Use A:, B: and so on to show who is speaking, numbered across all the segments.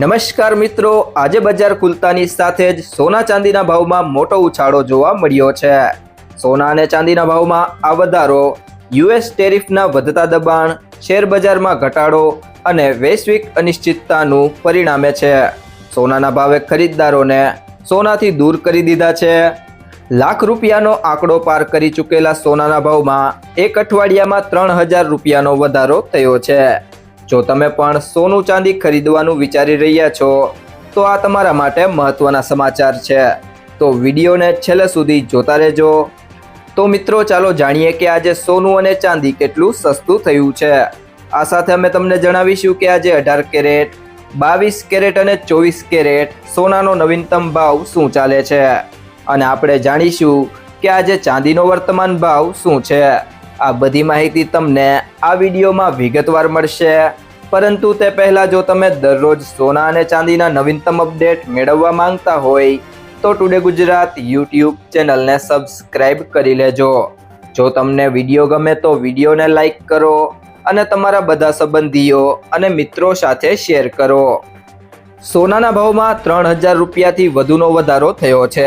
A: નમસ્કાર મિત્રો, આજે બજાર ખુલતાની સાથે જ સોના ચાંદીના ભાવમાં મોટો ઉછાળો જોવા મળ્યો છે. સોના અને ચાંદીના ભાવમાં આ વધારો, યુએસ ટેરિફના વધતા દબાણ, શેર બજારમાં ઘટાડો અને વૈશ્વિક અનિશ્ચિતતાનું પરિણામે છે. સોનાના ભાવે ખરીદદારોને સોનાથી દૂર કરી દીધા છે. લાખ રૂપિયાનો આંકડો પાર કરી ચૂકેલા સોનાના ભાવમાં એક અઠવાડિયામાં ત્રણ હજાર રૂપિયાનો વધારો થયો છે. જો તમે પણ સોનું ચાંદી ખરીદવાનું વિચારી રહ્યા છો, તો આ તમારા માટે મહત્વના સમાચાર છે. તો વિડીયોને છેલ્લે સુધી જોતા રહેજો. તો મિત્રો, ચાલો જાણીએ કે આજે સોનું અને ચાંદી કેટલું સસ્તું થયું છે. આ સાથે અમે તમને જણાવીશું કે આજે અઢાર કેરેટ, બાવીસ કેરેટ અને ચોવીસ કેરેટ સોનાનો નવીનતમ ભાવ શું ચાલે છે. અને આપણે જાણીશું કે આજે ચાંદીનો વર્તમાન ભાવ શું છે. આ બધી માહિતી તમને આ વિડીયોમાં વિગતવાર મળશે. પરંતુ તે પહેલાં જો તમે દરરોજ સોના અને ચાંદીના નવીનતમ અપડેટ મેળવવા માંગતા હોય, તો ટુડે ગુજરાત યુટ્યુબ ચેનલને સબસ્ક્રાઇબ કરી લેજો. જો તમને વીડિયો ગમે તો વિડીયોને લાઇક કરો અને તમારા બધા સંબંધીઓ અને મિત્રો સાથે શેર કરો. સોનાના ભાવમાં ત્રણ હજાર રૂપિયાથી વધુનો વધારો થયો છે.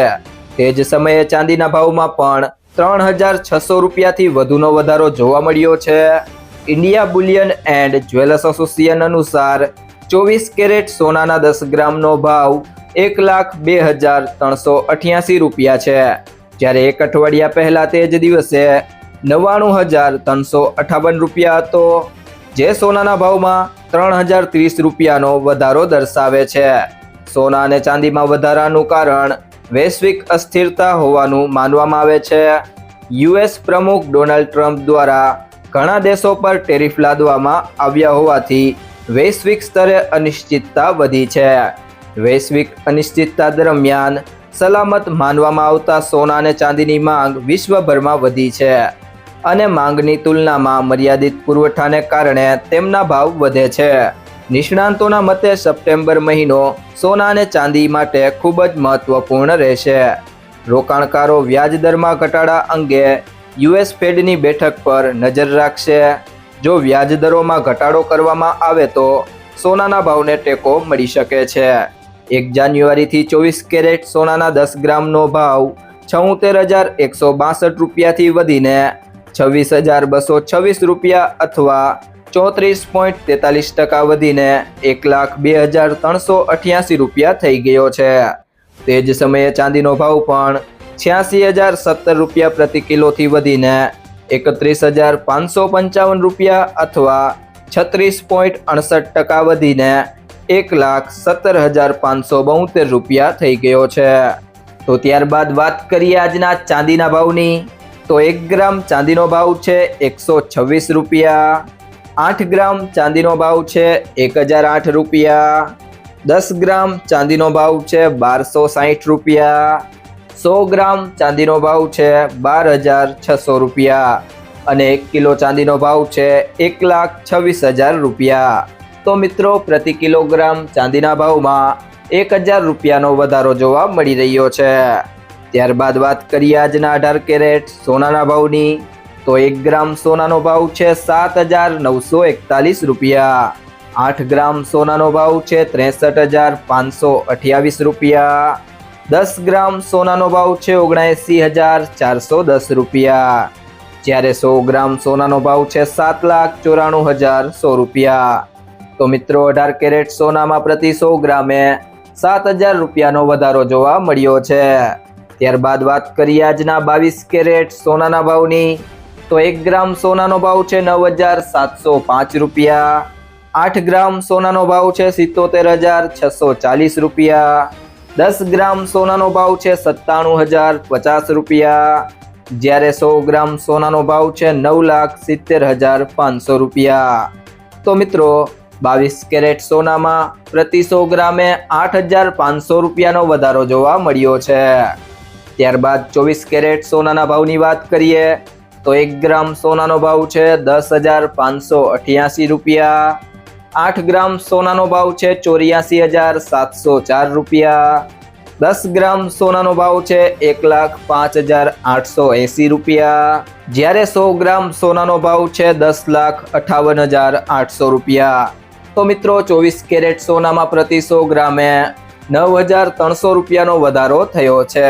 A: તે જ સમયે ચાંદીના ભાવમાં પણ ત્રણ હજાર છસો રૂપિયાથી વધુનો વધારો જોવા મળ્યો છે. India bullion and jewellers association અનુસાર ચોવીસ કેરેટ સોનાના દસ ગ્રામનો ભાવ એક લાખ બે હજાર ત્રણસો અઠ્યાસી રૂપિયા છે. જ્યારે એક અઠવાડિયા પહેલા તે જ દિવસે નવ્વાણું હજાર ત્રણસો અઠાવન રૂપિયા હતો, જે સોનાના ભાવમાં ત્રણ હજાર ત્રીસ રૂપિયાનો વધારો દર્શાવે છે. સોના અને ચાંદીમાં વધારાનું કારણ વૈશ્વિક અસ્થિરતા હોવાનું માનવામાં આવે છે. યુએસ પ્રમુખ ડોનાલ્ડ ટ્રમ્પ દ્વારા ઘણા દેશો પર ટેરિફ લાદવામાં આવ્યા હોવાથી વૈશ્વિક સ્તરે અનિશ્ચિતતા વધી છે. વૈશ્વિક અનિશ્ચિતતા દરમિયાન સલામત માનવામાં આવતા સોના અને ચાંદીની માંગ વિશ્વભરમાં વધી છે અને માંગની તુલનામાં મર્યાદિત પુરવઠાને કારણે તેમના ભાવ વધે છે. નિષ્ણાંતોના મતે સપ્ટેમ્બર મહિનો સોના અને ચાંદી માટે ખૂબ જ મહત્વપૂર્ણ રહેશે. રોકાણકારો વ્યાજ દરમાં ઘટાડા અંગે યુએસ ફેડની બેઠક પર નજર રાખશે. જો વ્યાજ દરોમાં ઘટાડો કરવામાં આવે તો સોનાના ભાવને ટેકો મળી શકે છે. એક જાન્યુઆરીથી ચોવીસ કેરેટ સોનાના દસ ગ્રામનો ભાવ છોતેર હજાર એકસો બાસઠ રૂપિયાથી વધીને છવ્વીસ હજાર બસો છવ્વીસ રૂપિયા અથવા ચોત્રીસ પોઈન્ટ તેતાલીસ ટકા વધીને એક લાખ બે હજાર ત્રણસો અઠ્યાસી રૂપિયા થઈ ગયો છે. તે જ સમયે ચાંદીનો ભાવ પણ છ્યાસી હજાર સત્તર રૂપિયા પ્રતિ કિલોથી વધીને એકત્રીસ હજાર પાંચસો પંચાવન રૂપિયા અથવા છત્રીસ પોઈન્ટ અડસઠ ટકા વધીને એક લાખ સત્તર હજાર પાંચસો બોતેર રૂપિયા થઈ ગયો છે. તો ત્યારબાદ વાત કરીએ આજના ચાંદીના ભાવની. તો એક ગ્રામ ચાંદીનો ભાવ છે એકસો છવ્વીસ રૂપિયા. આઠ ગ્રામ ચાંદીનો ભાવ છે એક હજાર આઠ રૂપિયા. દસ ગ્રામ ચાંદીનો ભાવ છે બારસો સાહીઠ રૂપિયા. સો ગ્રામ ચાંદીનો ભાવ છે બાર હજાર છસો રૂપિયા. અને એક કિલો ચાંદીનો ભાવ છે એક લાખ છવ્વીસ હજાર રૂપિયા. તો મિત્રો, પ્રતિ કિલોગ્રામ ચાંદીના ભાવમાં એક હજાર રૂપિયાનો વધારો જોવા મળી રહ્યો છે. ત્યારબાદ વાત કરીએ આજના અઢાર કેરેટ સોનાના ભાવની. તો એક ગ્રામ સોનાનો ભાવ છે સાત હજાર નવસો એકતાલીસ રૂપિયા. આઠ ગ્રામ સોનાનો ભાવ છે ત્રેસઠ હજાર પાંચસો અઠ્યાવીસ રૂપિયા. દસ ગ્રામ સોનાનો ભાવ છે ઓગણએંસી હજાર ચારસો દસ રૂપિયા. જ્યારે સો ગ્રામ સોનાનો ભાવ છે સાત લાખ ચોરાણું હજાર સો રૂપિયા. તો મિત્રો, અઢાર કેરેટ સોનામાં પ્રતિ સો ગ્રામે સાત હજાર રૂપિયાનો વધારો જોવા મળ્યો છે. ત્યારબાદ વાત કરીએ આજના બાવીસ કેરેટ સોનાના ભાવની. તો એક ગ્રામ સોનાનો ભાવ છે નવ હજાર સાતસો પાંચ રૂપિયા. આઠ ગ્રામ સોનાનો ભાવ છે સિત્તોતેર હજાર છસો ચાલીસ રૂપિયા. દસ ગ્રામ સોનાનો ભાવ છે સત્તાણું હજાર પચાસ રૂપિયા. જ્યારે સો ગ્રામ સોનાનો ભાવ છે નવ લાખ સિત્તેર હજાર પાંચસો રૂપિયા. તો મિત્રો, બાવીસ કેરેટ સોનામાં પ્રતિ સો ગ્રામે આઠ હજાર પાંચસો રૂપિયાનો વધારો જોવા મળ્યો છે. ત્યારબાદ ચોવીસ કેરેટ સોનાના ભાવની વાત કરીએ તો એક ગ્રામ સોનાનો ભાવ છે દસ હજાર પાંચસો અઠ્યાસી રૂપિયા. આઠ ગ્રામ સોનાનો ભાવ છે ચોર્યાસી હજાર સાતસો ચાર રૂપિયા. દસ ગ્રામ સોનાનો ભાવ છે એક લાખ પાંચ હજાર આઠસો એંસી રૂપિયા. જ્યારે સો ગ્રામ સોનાનો ભાવ છે દસ લાખ અઠાવન હજાર આઠસો રૂપિયા. તો મિત્રો, ચોવીસ કેરેટ સોનામાં પ્રતિ સો ગ્રામે નવ હજાર ત્રણસો રૂપિયાનો વધારો થયો છે.